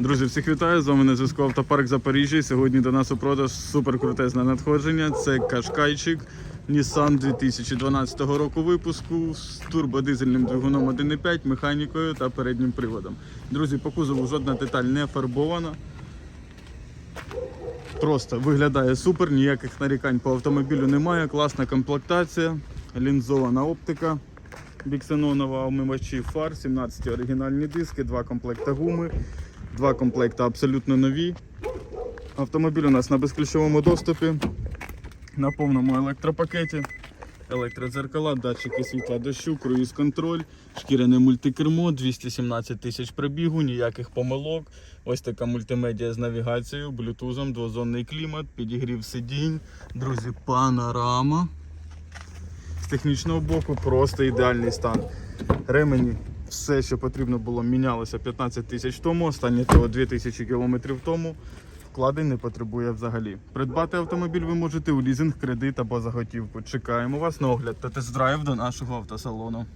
Друзі, всіх вітаю! З вами на зв'язку Автопарк Запоріжжя. Сьогодні до нас у продаж супер крутезне надходження. Це Кашкайчик Nissan 2012 року випуску з турбодизельним двигуном 1.5, механікою та переднім приводом. Друзі, по кузову жодна деталь не фарбована. Просто виглядає супер, ніяких нарікань по автомобілю немає. Класна комплектація, лінзована оптика. Біксенонова омивачі фар, 17 оригінальні диски, два комплекта гуми, два комплекта абсолютно нові. Автомобіль у нас на безключовому доступі, на повному електропакеті, електродзеркала, датчики світла дощу, круїз-контроль, шкіряне мультикермо, 217 тисяч пробігу, ніяких помилок. Ось така мультимедіа з навігацією, блютузом, двозонний клімат, підігрів сидінь, друзі, панорама. З технічного боку просто ідеальний стан. Ремені, все, що потрібно було, мінялося 15 тисяч тому, останнє ТО 2000 кілометрів тому. Вкладень не потребує взагалі. Придбати автомобіль ви можете у лізинг, кредит або заготівку. Чекаємо вас на огляд та тест-драйв до нашого автосалону.